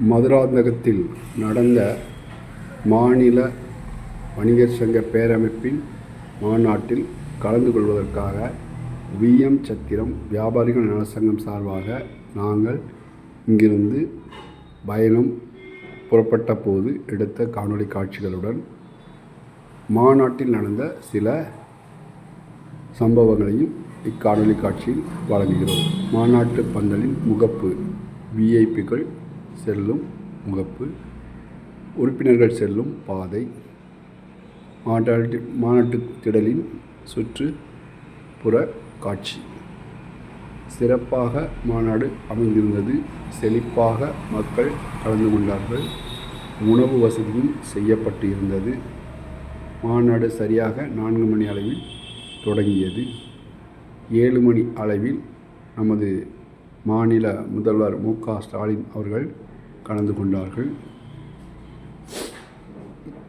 மதுராந்தகத்தில் நடந்த மாநில வணிகர் சங்க பேரமைப்பின் மாநாட்டில் கலந்து கொள்வதற்காக விஎம் சத்திரம் வியாபாரிகள் நலசங்கம் சார்பாக நாங்கள் இங்கிருந்து பயணம் புறப்பட்ட போது எடுத்த காணொளி காட்சிகளுடன் மாநாட்டில் நடந்த சில சம்பவங்களையும் இக்காணொலி காட்சியில் வழங்குகிறோம். மாநாட்டு பந்தலின் முகப்பு விஐபிகள் செல்லும் முகப்பு உறுப்பினர்கள் செல்லும் பாதை மாநாட்டு மாநாட்டு திடலின் சுற்று புற காட்சி. சிறப்பாக மாநாடு அமைந்திருந்தது. செழிப்பாக மக்கள் கலந்து கொண்டார்கள். உணவு வசதியும் செய்யப்பட்டு இருந்தது மாநாடு சரியாக நான்கு மணி அளவில் தொடங்கியது. ஏழு மணி அளவில் நமது மாநில முதல்வர் மு க ஸ்டாலின் அவர்கள் கலந்து கொண்டார்கள்.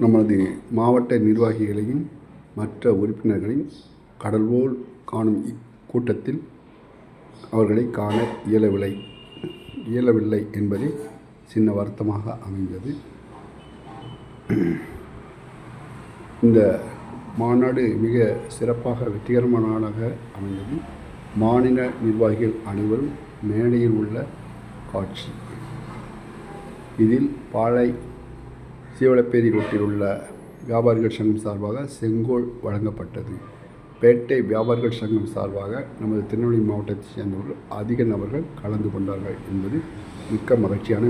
நமது மாவட்ட நிர்வாகிகளையும் மற்ற உறுப்பினர்களையும் கடல்போல் காணும் இக்கூட்டத்தில் அவர்களை காண இயலவில்லை. இயலவில்லை என்பதே சின்ன வருத்தமாக அமைந்தது. இந்த மாநாடு மிக சிறப்பாக வெற்றிகரமான அமைந்தது. மாநில நிர்வாகிகள் அனைவரும் மேடையில் உள்ள காட்சி. இதில் பாளை சீவலப்பேரி ரோட்டில் உள்ள வியாபாரிகள் சங்கம் சார்பாக செங்கோல் வழங்கப்பட்டது. பேட்டை வியாபாரிகள் சங்கம் சார்பாக நமது திருநெல்வேலி மாவட்டத்தைச் சேர்ந்தவர்கள் அதிக நபர்கள் கலந்து கொண்டார்கள் என்பது மிக்க மகிழ்ச்சியான